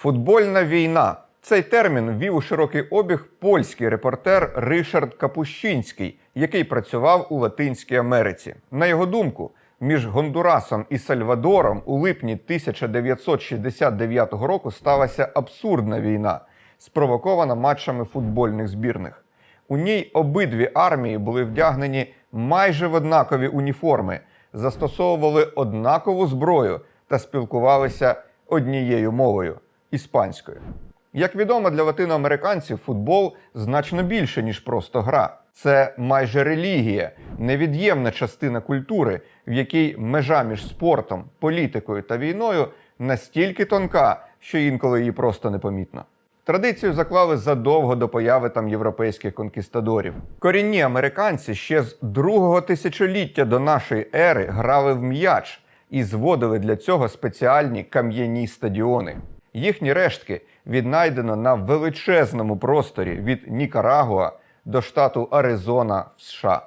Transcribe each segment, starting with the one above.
Футбольна війна. Цей термін ввів у широкий обіг польський репортер Ришард Капущинський, який працював у Латинській Америці. На його думку, між Гондурасом і Сальвадором у липні 1969 року сталася абсурдна війна, спровокована матчами футбольних збірних. У ній обидві армії були вдягнені майже в однакові уніформи, застосовували однакову зброю та спілкувалися однією мовою іспанською. Як відомо для латиноамериканців, футбол значно більше, ніж просто гра. Це майже релігія, невід'ємна частина культури, в якій межа між спортом, політикою та війною настільки тонка, що інколи її просто непомітно. Традицію заклали задовго до появи там європейських конкістадорів. Корінні американці ще з другого тисячоліття до нашої ери грали в м'яч і зводили для цього спеціальні кам'яні стадіони. Їхні рештки віднайдено на величезному просторі від Нікарагуа до штату Аризона в США.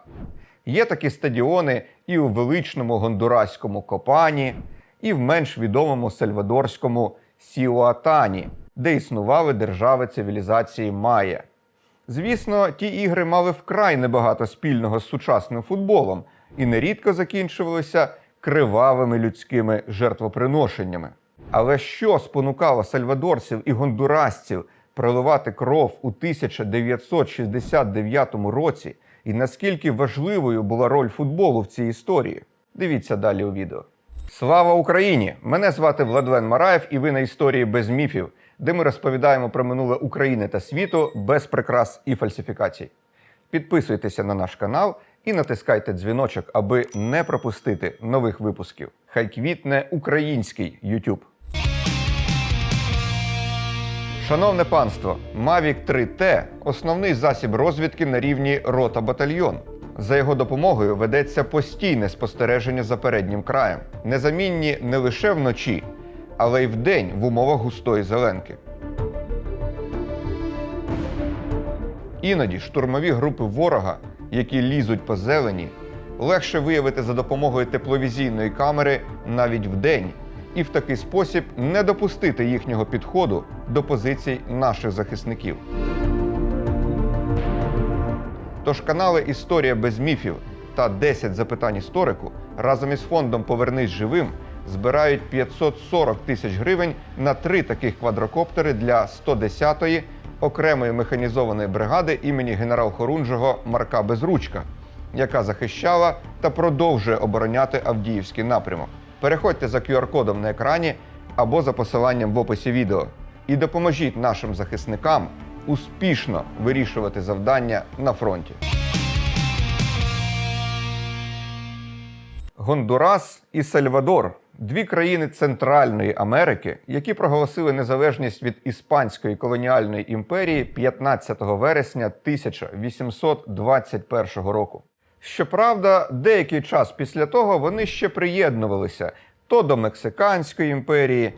Є такі стадіони і у величному гондураському Копані, і в менш відомому сальвадорському Сіуатані, де існували держави цивілізації Майя. Звісно, ті ігри мали вкрай небагато спільного з сучасним футболом і нерідко закінчувалися кривавими людськими жертвоприношеннями. Але що спонукало сальвадорців і гондурасців проливати кров у 1969 році, і наскільки важливою була роль футболу в цій історії? Дивіться далі у відео. Слава Україні! Мене звати Владлен Мараєв, і ви на історії без міфів, де ми розповідаємо про минуле України та світу без прикрас і фальсифікацій. Підписуйтеся на наш канал і натискайте дзвіночок, аби не пропустити нових випусків. Хай квітне український YouTube. Шановне панство, Mavic 3T основний засіб розвідки на рівні рота батальйон. За його допомогою ведеться постійне спостереження за переднім краєм, незамінні не лише вночі, але й вдень в умовах густої зеленки. Іноді штурмові групи ворога, які лізуть по зелені, легше виявити за допомогою тепловізійної камери навіть вдень, і в такий спосіб не допустити їхнього підходу до позицій наших захисників. Тож канали Історія без міфів та 10 запитань історику разом із фондом Повернись живим збирають 540 тисяч гривень на три таких квадрокоптери для 110-ї окремої механізованої бригади імені генерал-хорунжого Марка Безручка, яка захищала та продовжує обороняти Авдіївський напрямок. Переходьте за QR-кодом на екрані або за посиланням в описі відео і допоможіть нашим захисникам успішно вирішувати завдання на фронті. Гондурас і Сальвадор дві країни Центральної Америки, які проголосили незалежність від Іспанської колоніальної імперії 15 вересня 1821 року. Щоправда, деякий час після того вони ще приєднувалися то до Мексиканської імперії,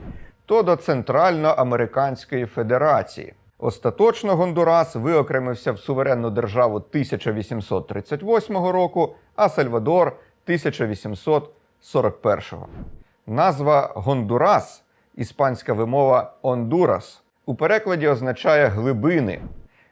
то до Центральноамериканської Федерації. Остаточно Гондурас виокремився в суверенну державу 1838 року, а Сальвадор 1841. Назва Гондурас, іспанська вимова Ондурас, у перекладі означає глибини.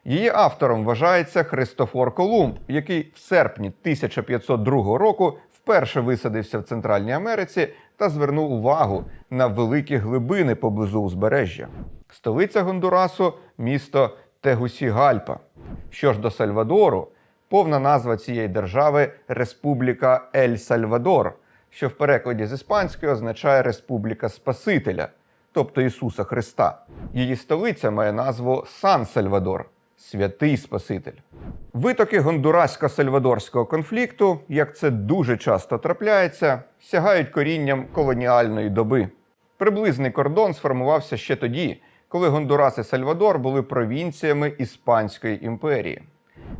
Її автором вважається Христофор Колумб, який в серпні 1502 року вперше висадився в Центральній Америці та звернув увагу на великі глибини поблизу узбережжя. Столиця Гондурасу місто Тегусігальпа. Що ж до Сальвадору, повна назва цієї держави Республіка Ель Сальвадор, що в перекладі з іспанської означає Республіка Спасителя, тобто Ісуса Христа. Її столиця має назву Сан Сальвадор святий Спаситель. Витоки гондурасько-сальвадорського конфлікту, як це дуже часто трапляється, сягають корінням колоніальної доби. Приблизний кордон сформувався ще тоді, коли Гондурас і Сальвадор були провінціями Іспанської імперії.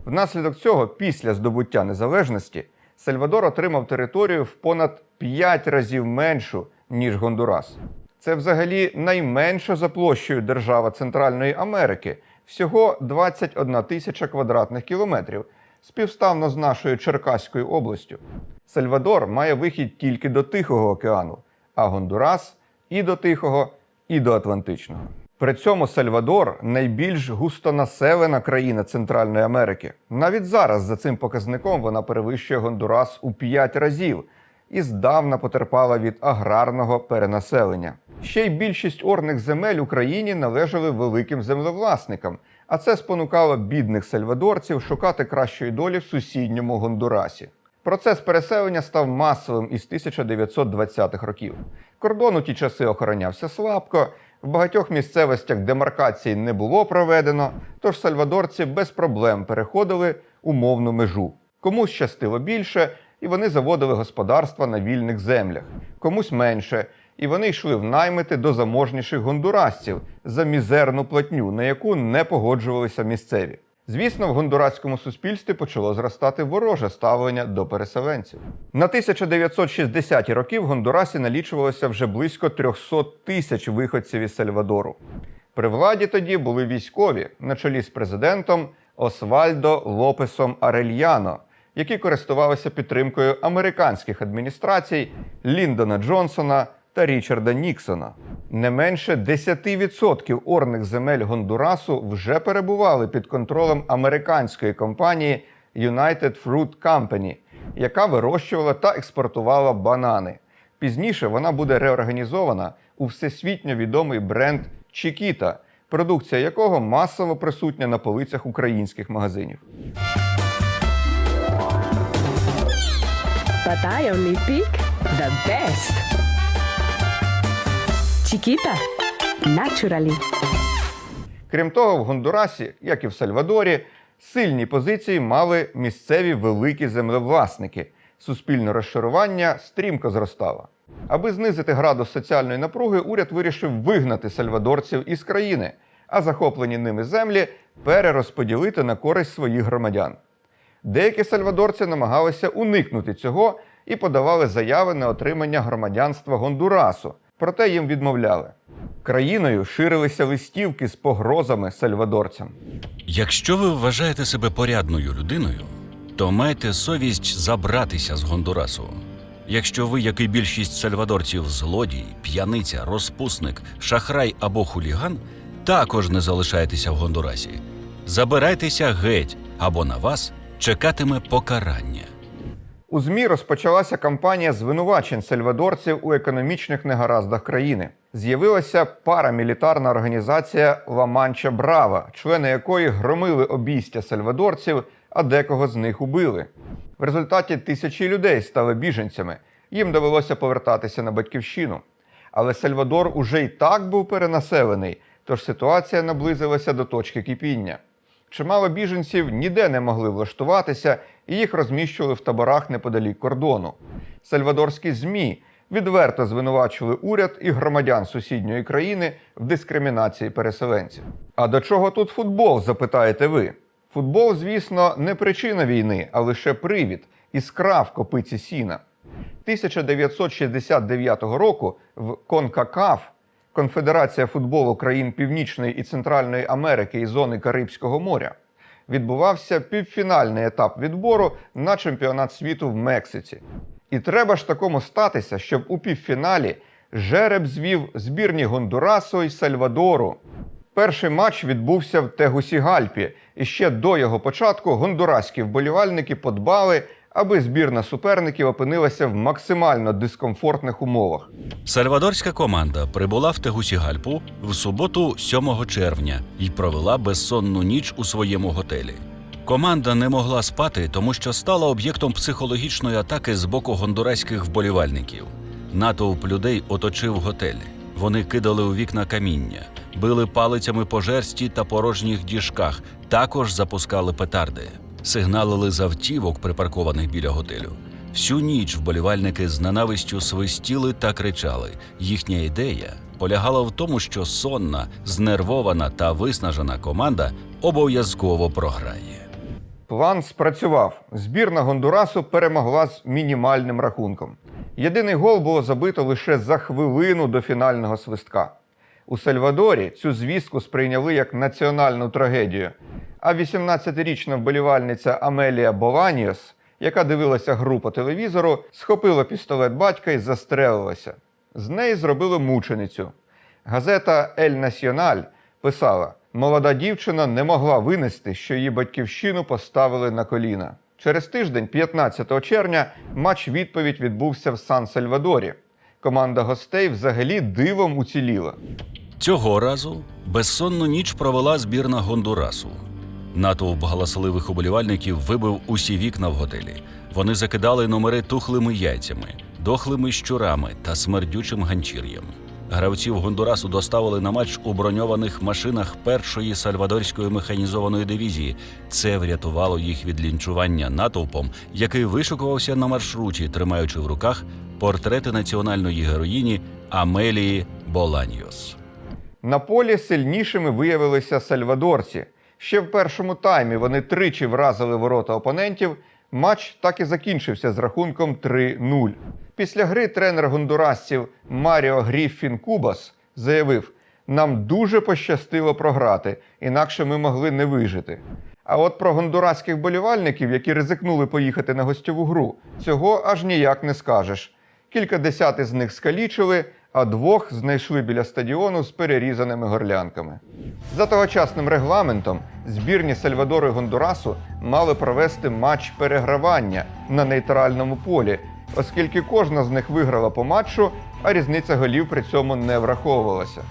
Внаслідок цього, після здобуття незалежності, Сальвадор отримав територію в понад 5 разів меншу, ніж Гондурас. Це взагалі найменша за площею держава Центральної Америки, всього 21 тисяча квадратних кілометрів, співставно з нашою Черкаською областю. Сальвадор має вихід тільки до Тихого океану, а Гондурас і до Тихого, і до Атлантичного. При цьому Сальвадор найбільш густонаселена країна Центральної Америки. Навіть зараз за цим показником вона перевищує Гондурас у 5 разів і здавна потерпала від аграрного перенаселення. Ще й більшість орних земель Україні належали великим землевласникам, а це спонукало бідних сальвадорців шукати кращої долі в сусідньому Гондурасі. Процес переселення став масовим із 1920-х років. Кордон у ті часи охоронявся слабко, в багатьох місцевостях демаркації не було проведено, тож сальвадорці без проблем переходили умовну межу. Комусь щастило більше, і вони заводили господарства на вільних землях, комусь менше, і вони йшли в наймити до заможніших гондурасців за мізерну платню, на яку не погоджувалися місцеві. Звісно, в гондураському суспільстві почало зростати вороже ставлення до переселенців. На 1960-ті роки в Гондурасі налічувалося вже близько 300 тисяч виходців із Сальвадору. При владі тоді були військові на чолі з президентом Освальдо Лопесом Арельяно, які користувалися підтримкою американських адміністрацій Ліндона Джонсона та Річарда Ніксона. Не менше 10% орних земель Гондурасу вже перебували під контролем американської компанії United Fruit Company, яка вирощувала та експортувала банани. Пізніше вона буде реорганізована у всесвітньо відомий бренд Чікіта, продукція якого масово присутня на полицях українських магазинів. But I the best. Chiquita, naturally. Крім того, в Гондурасі, як і в Сальвадорі, сильні позиції мали місцеві великі землевласники. Суспільне розшарування стрімко зростало. Аби знизити градус соціальної напруги, уряд вирішив вигнати сальвадорців із країни, а захоплені ними землі перерозподілити на користь своїх громадян. Деякі сальвадорці намагалися уникнути цього і подавали заяви на отримання громадянства Гондурасу, проте їм відмовляли. Країною ширилися листівки з погрозами сальвадорцям. Якщо ви вважаєте себе порядною людиною, то майте совість забратися з Гондурасу. Якщо ви, як і більшість сальвадорців, злодій, п'яниця, розпусник, шахрай або хуліган, також не залишайтеся в Гондурасі. Забирайтеся геть, або на вас чекатиме покарання. У ЗМІ розпочалася кампанія звинувачень сальвадорців у економічних негараздах країни. З'явилася парамілітарна організація Ла Манча Брава, члени якої громили обійстя сальвадорців, а декого з них убили. В результаті тисячі людей стали біженцями. Їм довелося повертатися на батьківщину. Але Сальвадор уже й так був перенаселений, тож ситуація наблизилася до точки кипіння. Чимало біженців ніде не могли влаштуватися, і їх розміщували в таборах неподалік кордону. Сальвадорські ЗМІ відверто звинувачували уряд і громадян сусідньої країни в дискримінації переселенців. А до чого тут футбол? запитаєте ви? Футбол, звісно, не причина війни, а лише привід іскра в копиці сіна. 1969 року в Конкакаф Конфедерація футболу країн Північної і Центральної Америки і зони Карибського моря відбувався півфінальний етап відбору на чемпіонат світу в Мексиці. І треба ж такому статися, щоб у півфіналі жереб звів збірні Гондурасу і Сальвадору. Перший матч відбувся в Тегусігальпі, і ще до його початку гондураські вболівальники подбали, аби збірна суперників опинилася в максимально дискомфортних умовах. Сальвадорська команда прибула в Тегусігальпу в суботу, 7 червня, і провела безсонну ніч у своєму готелі. Команда не могла спати, тому що стала об'єктом психологічної атаки з боку гондураських вболівальників. Натовп людей оточив готель. Вони кидали у вікна каміння, били палицями по жерсті та порожніх діжках, також запускали петарди, сигналили з автівок, припаркованих біля готелю. Всю ніч вболівальники з ненавистю свистіли та кричали. Їхня ідея полягала в тому, що сонна, знервована та виснажена команда обов'язково програє. План спрацював. Збірна Гондурасу перемогла з мінімальним рахунком. Єдиний гол було забито лише за хвилину до фінального свистка. У Сальвадорі цю звістку сприйняли як національну трагедію. А 18-річна вболівальниця Амелія Боланіос, яка дивилася гру по телевізору, схопила пістолет батька і застрелилася. З неї зробили мученицю. Газета Ель Національ писала: молода дівчина не могла винести, що її батьківщину поставили на коліна. Через тиждень, 15 червня, матч відповідь відбувся в Сан-Сальвадорі. Команда гостей взагалі дивом уціліла. Цього разу безсонну ніч провела збірна Гондурасу. Натовп галасливих уболівальників вибив усі вікна в готелі. Вони закидали номери тухлими яйцями, дохлими щурами та смердючим ганчір'ям. Гравців Гондурасу доставили на матч у броньованих машинах першої сальвадорської механізованої дивізії. Це врятувало їх від лінчування натовпом, який вишукувався на маршруті, тримаючи в руках портрети національної героїні Амелії Боланьос. На полі сильнішими виявилися сальвадорці. Ще в першому таймі вони тричі вразили ворота опонентів. Матч так і закінчився з рахунком 3-0. Після гри тренер гондурасців Маріо Гріффін Кубас заявив: нам дуже пощастило програти, інакше ми могли не вижити. А от про гондураських болівальників, які ризикнули поїхати на гостьову гру, цього аж ніяк не скажеш. Кілька десят з них скалічили, а двох знайшли біля стадіону з перерізаними горлянками. За тогочасним регламентом збірні Сальвадору і Гондурасу мали провести матч перегравання на нейтральному полі, оскільки кожна з них виграла по матчу, а різниця голів при цьому не враховувалася.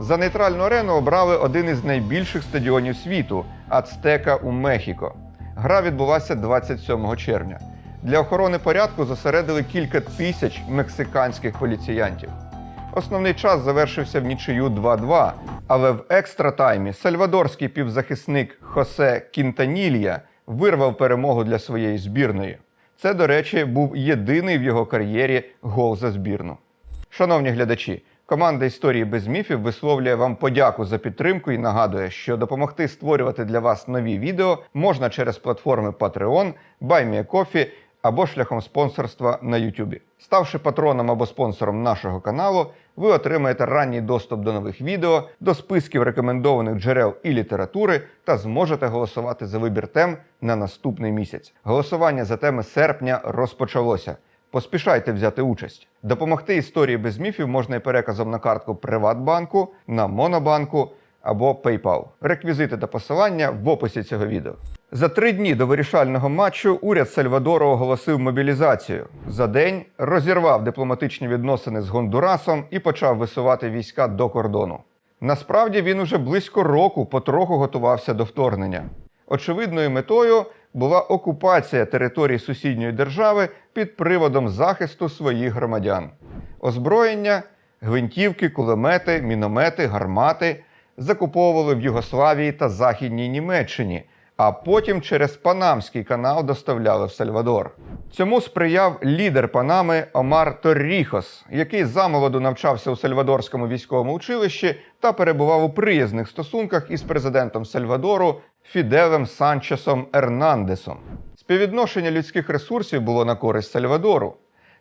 За нейтральну арену обрали один із найбільших стадіонів світу Ацтека у Мехіко. Гра відбулася 27 червня. Для охорони порядку зосередили кілька тисяч мексиканських поліціянтів. Основний час завершився в нічию 2-2, але в екстратаймі сальвадорський півзахисник Хосе Кінтанілья вирвав перемогу для своєї збірної. Це, до речі, був єдиний в його кар'єрі гол за збірну. Шановні глядачі, команда історії без міфів висловлює вам подяку за підтримку і нагадує, що допомогти створювати для вас нові відео можна через платформи Patreon, BuyMeACoffee або шляхом спонсорства на YouTube. Ставши патроном або спонсором нашого каналу, ви отримаєте ранній доступ до нових відео, до списків рекомендованих джерел і літератури та зможете голосувати за вибір тем на наступний місяць. Голосування за теми серпня розпочалося. Поспішайте взяти участь. Допомогти історії без міфів можна і переказом на картку Приватбанку, на Монобанку або PayPal. Реквізити та посилання в описі цього відео. За три дні до вирішального матчу уряд Сальвадору оголосив мобілізацію. За день розірвав дипломатичні відносини з Гондурасом і почав висувати війська до кордону. Насправді він уже близько року потроху готувався до вторгнення. Очевидною метою була окупація території сусідньої держави під приводом захисту своїх громадян. Озброєння, гвинтівки, кулемети, міномети, гармати закуповували в Югославії та Західній Німеччині, а потім через Панамський канал доставляли в Сальвадор. Цьому сприяв лідер Панами Омар Торріхос, який замолоду навчався у Сальвадорському військовому училищі та перебував у приязних стосунках із президентом Сальвадору Фіделем Санчесом Ернандесом. Співвідношення людських ресурсів було на користь Сальвадору.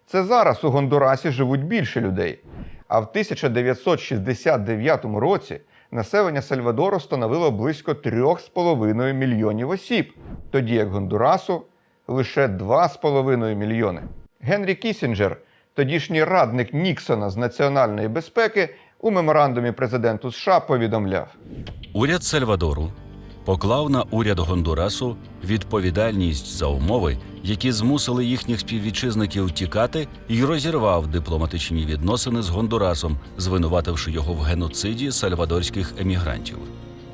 Це зараз у Гондурасі живуть більше людей. А в 1969 році населення Сальвадору становило близько 3,5 мільйонів осіб, тоді як Гондурасу лише 2,5 мільйони. Генрі Кісінджер, тодішній радник Ніксона з національної безпеки, у меморандумі президенту США повідомляв: Уряд Сальвадору поклав на уряд Гондурасу відповідальність за умови, які змусили їхніх співвітчизників тікати, і розірвав дипломатичні відносини з Гондурасом, звинувативши його в геноциді сальвадорських емігрантів.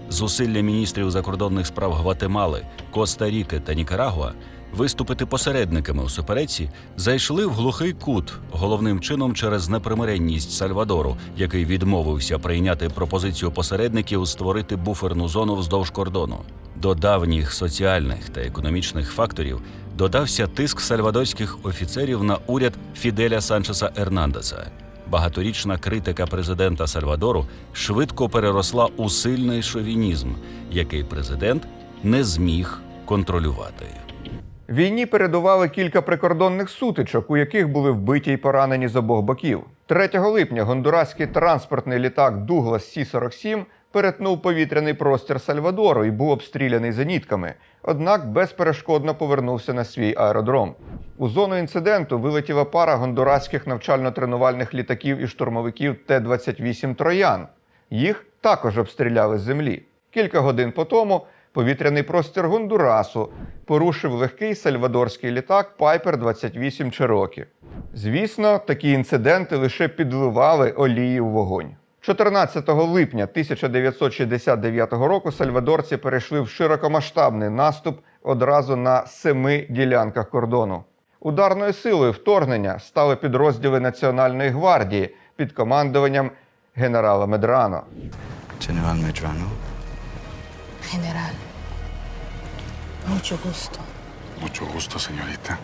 Зусилля міністрів закордонних справ Гватемали, Коста-Ріки та Нікарагуа виступити посередниками у суперечці зайшли в глухий кут, головним чином через непримиренність Сальвадору, який відмовився прийняти пропозицію посередників створити буферну зону вздовж кордону. До давніх соціальних та економічних факторів додався тиск сальвадорських офіцерів на уряд Фіделя Санчеса Ернандеса. Багаторічна критика президента Сальвадору швидко переросла у сильний шовінізм, який президент не зміг контролювати. Війні передували кілька прикордонних сутичок, у яких були вбиті й поранені з обох боків. 3 липня гондураський транспортний літак Дуглас Сі-47 перетнув повітряний простір Сальвадору і був обстріляний зенітками, однак безперешкодно повернувся на свій аеродром. У зону інциденту вилетіла пара гондураських навчально-тренувальних літаків і штурмовиків Т-28 Троян. Їх також обстріляли з землі. Кілька годин по тому повітряний простір Гондурасу порушив легкий сальвадорський літак Piper 28 Cherokee. Звісно, такі інциденти лише підливали олії у вогонь. 14 липня 1969 року сальвадорці перейшли в широкомасштабний наступ одразу на семи ділянках кордону. Ударною силою вторгнення стали підрозділи Національної гвардії під командуванням генерала Медрано. General Medrano. General, mucho gusto. Mucho gusto, señorita.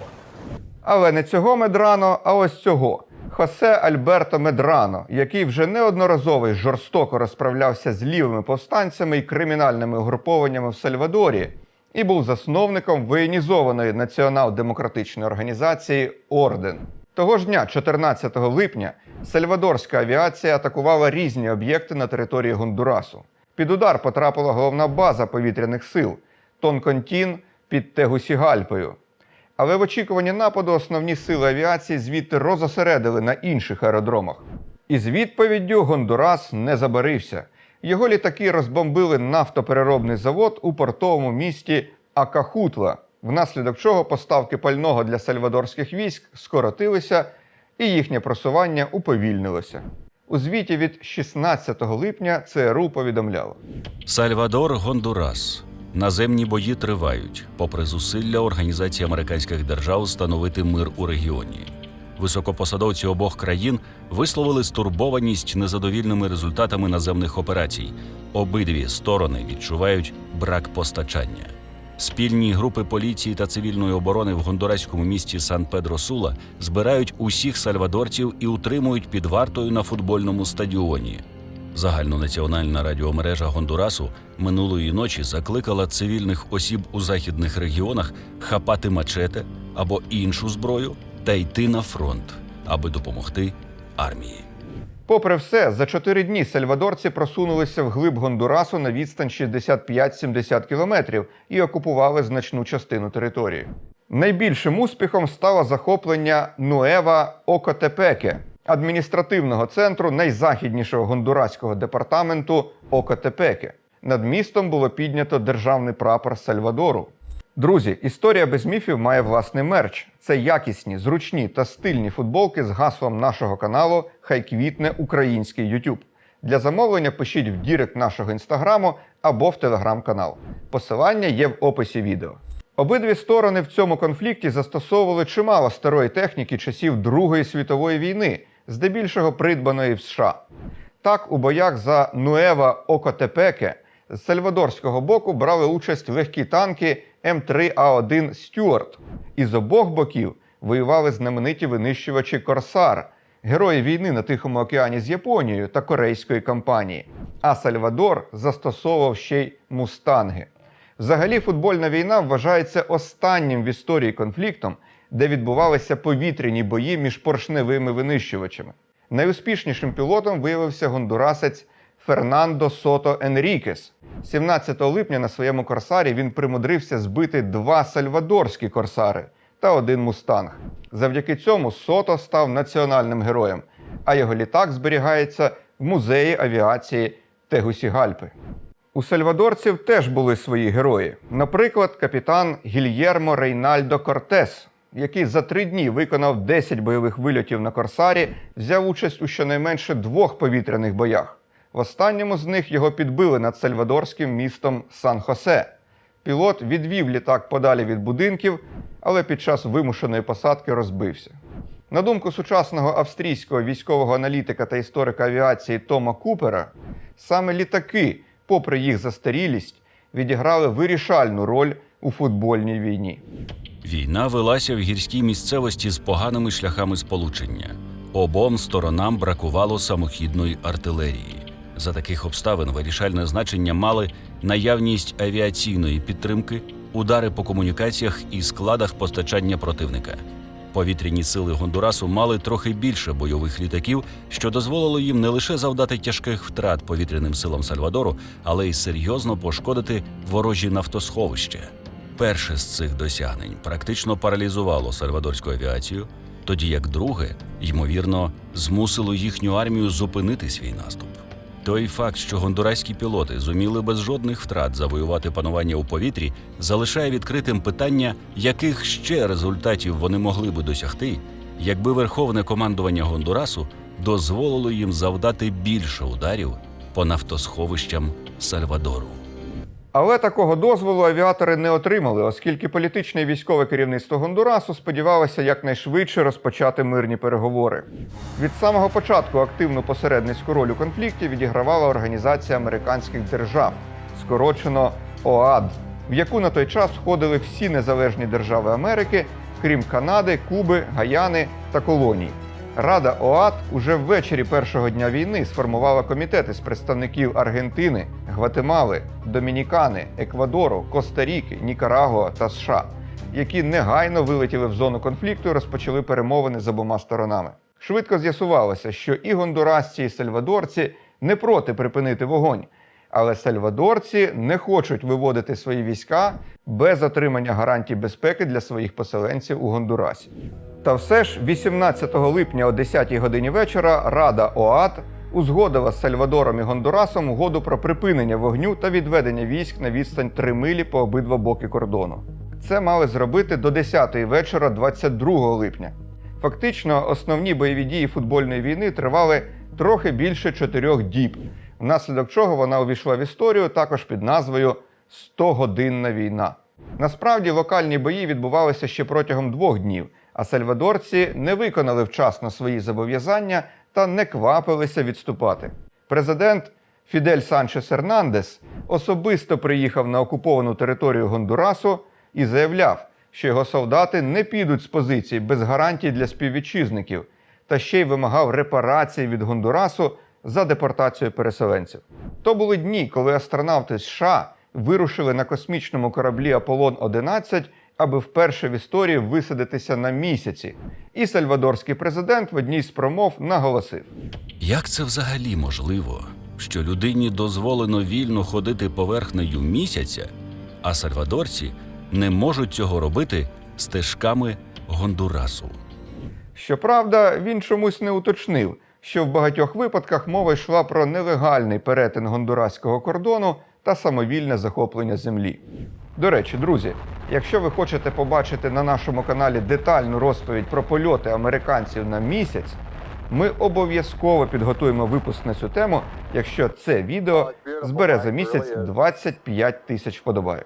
Але не цього Медрано, а ось цього. Хосе Альберто Медрано, який вже неодноразово жорстоко розправлявся з лівими повстанцями і кримінальними угрупованнями в Сальвадорі, і був засновником воєнізованої націонал-демократичної організації Орден. Того ж дня, 14 липня, сальвадорська авіація атакувала різні об'єкти на території Гондурасу. Під удар потрапила головна база повітряних сил Тонконтін під Тегусігальпою. Але в очікуванні нападу основні сили авіації звідти розосередили на інших аеродромах. І з відповіддю Гондурас не забарився. Його літаки розбомбили нафтопереробний завод у портовому місті Акахутла, внаслідок чого поставки пального для сальвадорських військ скоротилися і їхнє просування уповільнилося. У звіті від 16 липня ЦРУ повідомляло. Сальвадор, Гондурас. Наземні бої тривають, попри зусилля Організації американських держав встановити мир у регіоні. Високопосадовці обох країн висловили стурбованість незадовільними результатами наземних операцій. Обидві сторони відчувають брак постачання. Спільні групи поліції та цивільної оборони в гондураському місті Сан-Педро-Сула збирають усіх сальвадорців і утримують під вартою на футбольному стадіоні. Загальнонаціональна радіомережа Гондурасу минулої ночі закликала цивільних осіб у західних регіонах хапати мачете або іншу зброю та йти на фронт, аби допомогти армії. Попри все, за чотири дні сальвадорці просунулися вглиб Гондурасу на відстань 65-70 кілометрів і окупували значну частину території. Найбільшим успіхом стало захоплення Нуева Окотепеке, адміністративного центру найзахіднішого гондураського департаменту Окотепеке. Над містом було піднято державний прапор Сальвадору. Друзі, історія без міфів має власний мерч. Це якісні, зручні та стильні футболки з гаслом нашого каналу Хай квітне український YouTube. Для замовлення пишіть в дірект нашого інстаграму або в телеграм-канал. Посилання є в описі відео. Обидві сторони в цьому конфлікті застосовували чимало старої техніки часів Другої світової війни, здебільшого придбаної в США. Так, у боях за Нуева Окотепеке з сальвадорського боку брали участь легкі танки М3А1 Стюарт. І з обох боків воювали знамениті винищувачі Корсар, герої війни на Тихому океані з Японією та корейської кампанії. А Сальвадор застосовував ще й мустанги. Взагалі, футбольна війна вважається останнім в історії конфліктом, де відбувалися повітряні бої між поршневими винищувачами. Найуспішнішим пілотом виявився гондурасець Фернандо Сото Енрікес. 17 липня на своєму корсарі він примудрився збити два сальвадорські корсари та один мустанг. Завдяки цьому Сото став національним героєм, а його літак зберігається в музеї авіації Тегусігальпи. У сальвадорців теж були свої герої. Наприклад, капітан Гільєрмо Рейнальдо Кортес, який за три дні виконав 10 бойових вильотів на Корсарі, взяв участь у щонайменше двох повітряних боях. В останньому з них його підбили над сальвадорським містом Сан-Хосе. Пілот відвів літак подалі від будинків, але під час вимушеної посадки розбився. На думку сучасного австрійського військового аналітика та історика авіації Тома Купера, саме літаки, попри їх застарілість, відіграли вирішальну роль у футбольній війні. Війна велася в гірській місцевості з поганими шляхами сполучення. Обом сторонам бракувало самохідної артилерії. За таких обставин вирішальне значення мали наявність авіаційної підтримки, удари по комунікаціях і складах постачання противника. Повітряні сили Гондурасу мали трохи більше бойових літаків, що дозволило їм не лише завдати тяжких втрат повітряним силам Сальвадору, але й серйозно пошкодити ворожі нафтосховища. Перше з цих досягнень практично паралізувало сальвадорську авіацію, тоді як друге, ймовірно, змусило їхню армію зупинити свій наступ. Той факт, що гондураські пілоти зуміли без жодних втрат завоювати панування у повітрі, залишає відкритим питання, яких ще результатів вони могли би досягти, якби верховне командування Гондурасу дозволило їм завдати більше ударів по нафтосховищам Сальвадору. Але такого дозволу авіатори не отримали, оскільки політичне і військове керівництво Гондурасу сподівалося якнайшвидше розпочати мирні переговори. Від самого початку активну посередницьку роль у конфлікті відігравала Організація американських держав, скорочено ОАД, в яку на той час входили всі незалежні держави Америки, крім Канади, Куби, Гаяни та колоній. Рада ОАД уже ввечері першого дня війни сформувала комітети з представників Аргентини, Гватемали, Домінікани, Еквадору, Коста-Ріки, Нікарагуа та США, які негайно вилетіли в зону конфлікту і розпочали перемовини з обома сторонами. Швидко з'ясувалося, що і гондурасці, і сальвадорці не проти припинити вогонь, але сальвадорці не хочуть виводити свої війська без отримання гарантій безпеки для своїх поселенців у Гондурасі. Та все ж 18 липня о 10 годині вечора Рада ОАД узгодила з Сальвадором і Гондурасом угоду про припинення вогню та відведення військ на відстань 3 милі по обидва боки кордону. Це мали зробити до 10 вечора 22 липня. Фактично, основні бойові дії футбольної війни тривали трохи більше чотирьох діб, внаслідок чого вона увійшла в історію також під назвою «100-годинна війна. Насправді локальні бої відбувалися ще протягом двох днів, а сальвадорці не виконали вчасно свої зобов'язання та не квапилися відступати. Президент Фідель Санчес Ернандес особисто приїхав на окуповану територію Гондурасу і заявляв, що його солдати не підуть з позицій без гарантій для співвітчизників, та ще й вимагав репарацій від Гондурасу за депортацію переселенців. То були дні, коли астронавти США вирушили на космічному кораблі Аполлон 11 аби вперше в історії висадитися на місяці. І сальвадорський президент в одній з промов наголосив: Як це взагалі можливо, що людині дозволено вільно ходити поверхнею місяця, а сальвадорці не можуть цього робити стежками Гондурасу? Щоправда, він чомусь не уточнив, що в багатьох випадках мова йшла про нелегальний перетин гондураського кордону та самовільне захоплення землі. До речі, друзі, якщо ви хочете побачити на нашому каналі детальну розповідь про польоти американців на місяць, ми обов'язково підготуємо випуск на цю тему, якщо це відео збере за місяць 25 тисяч вподобайок.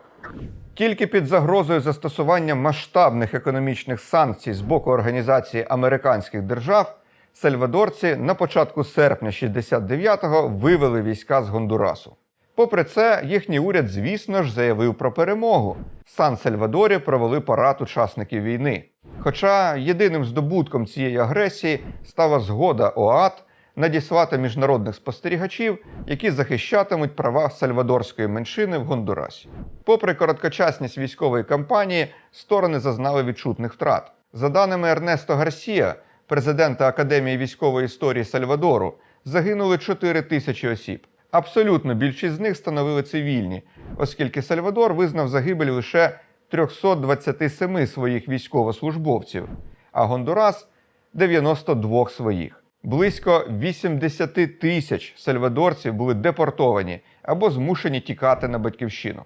Тільки під загрозою застосування масштабних економічних санкцій з боку Організації американських держав сальвадорці на початку серпня 69-го вивели війська з Гондурасу. Попри це, їхній уряд, звісно ж, заявив про перемогу. В Сан-Сальвадорі провели парад учасників війни. Хоча єдиним здобутком цієї агресії стала згода ОАД надіслати міжнародних спостерігачів, які захищатимуть права сальвадорської меншини в Гондурасі. Попри короткочасність військової кампанії, сторони зазнали відчутних втрат. За даними Ернесто Гарсія, президента Академії військової історії Сальвадору, загинули 4 тисячі осіб. Абсолютно більшість з них становили цивільні, оскільки Сальвадор визнав загибель лише 327 своїх військовослужбовців, а Гондурас 92 своїх. Близько 80 тисяч сальвадорців були депортовані або змушені тікати на батьківщину.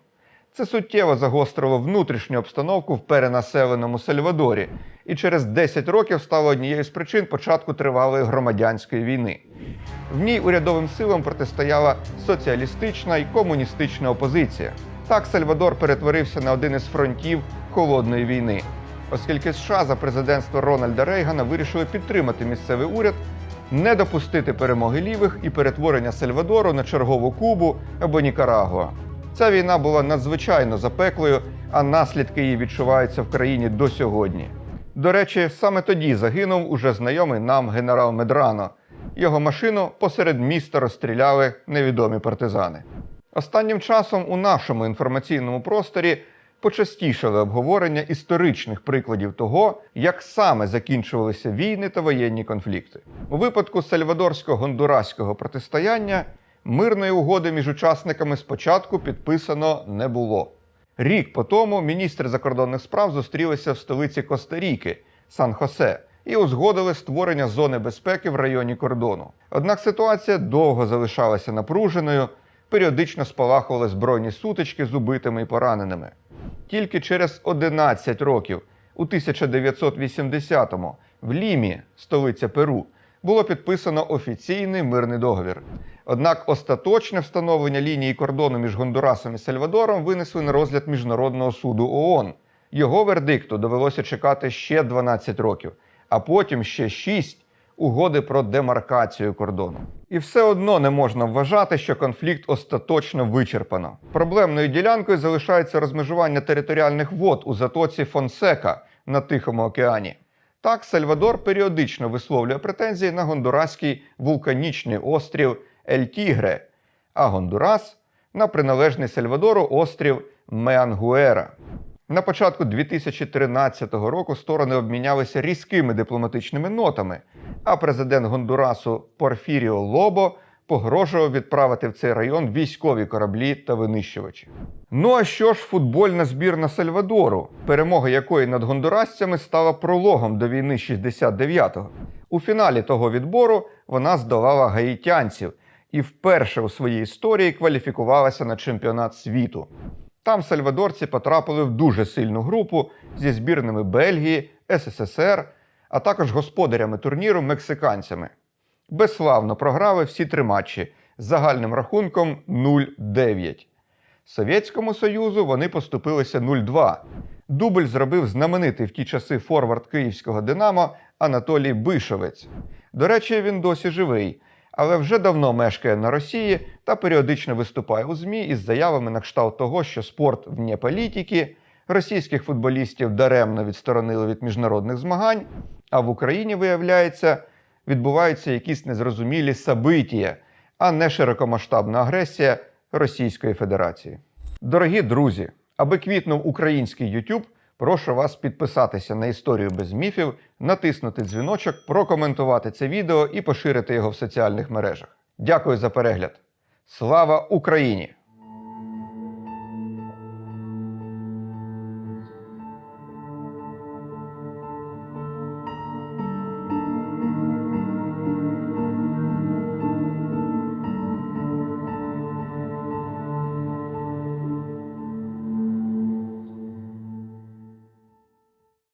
Це суттєво загострило внутрішню обстановку в перенаселеному Сальвадорі і через 10 років стало однією з причин початку тривалої громадянської війни. В ній урядовим силам протистояла соціалістична і комуністична опозиція. Так Сальвадор перетворився на один із фронтів холодної війни, оскільки США за президентства Рональда Рейгана вирішили підтримати місцевий уряд, не допустити перемоги лівих і перетворення Сальвадору на чергову Кубу або Нікарагуа. Ця війна була надзвичайно запеклою, а наслідки її відчуваються в країні до сьогодні. До речі, саме тоді загинув уже знайомий нам генерал Медрано. Його машину посеред міста розстріляли невідомі партизани. Останнім часом у нашому інформаційному просторі почастішали обговорення історичних прикладів того, як саме закінчувалися війни та воєнні конфлікти. У випадку сальвадорсько-гондураського протистояння мирної угоди між учасниками спочатку підписано не було. Рік по тому міністри закордонних справ зустрілися в столиці Коста-Ріки Сан-Хосе і узгодили створення зони безпеки в районі кордону. Однак ситуація довго залишалася напруженою, періодично спалахували збройні сутички з убитими і пораненими. Тільки через 11 років, у 1980-му, в Лімі, столиця Перу, було підписано офіційний мирний договір. Однак остаточне встановлення лінії кордону між Гондурасом і Сальвадором винесли на розгляд Міжнародного суду ООН. Його вердикту довелося чекати ще 12 років, а потім ще 6 угоди про демаркацію кордону. І все одно не можна вважати, що конфлікт остаточно вичерпано. Проблемною ділянкою залишається розмежування територіальних вод у затоці Фонсека на Тихому океані. Так, Сальвадор періодично висловлює претензії на гондураський вулканічний острів Ель-Тігре, а Гондурас на приналежний Сальвадору острів Меангуера. На початку 2013 року сторони обмінялися різкими дипломатичними нотами, а президент Гондурасу Порфіріо Лобо погрожував відправити в цей район військові кораблі та винищувачі. Ну а що ж футбольна збірна Сальвадору, перемога якої над гондурасцями стала прологом до війни 69-го. У фіналі того відбору вона здолала гаїтянців і вперше у своїй історії кваліфікувалася на чемпіонат світу. Там сальвадорці потрапили в дуже сильну групу зі збірними Бельгії, СССР, а також господарями турніру мексиканцями. Безславно програли всі три матчі з загальним рахунком 0-9. Совєтському Союзу вони поступилися 0-2. Дубль зробив знаменитий в ті часи форвард київського Динамо Анатолій Бишовець. До речі, він досі живий, але вже давно мешкає на Росії та періодично виступає у ЗМІ із заявами на кшталт того, що спорт вне політики, російських футболістів даремно відсторонили від міжнародних змагань, а в Україні, виявляється, відбуваються якісь незрозумілі сабитія, а не широкомасштабна агресія Російської Федерації. Дорогі друзі, аби квітнув український YouTube, прошу вас підписатися на історію без міфів, натиснути дзвіночок, прокоментувати це відео і поширити його в соціальних мережах. Дякую за перегляд. Слава Україні!